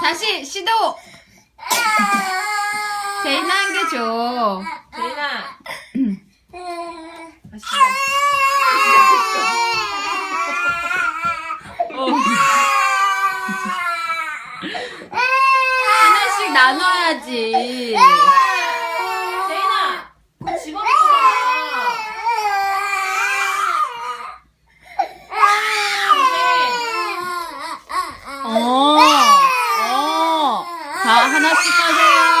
다시 시도. 제이나 한 개 줘. 제이나. 다시. 음. 어. 나눠야지. 제인아. 집어넣어. 어, 어. 자, 하나씩 까세요.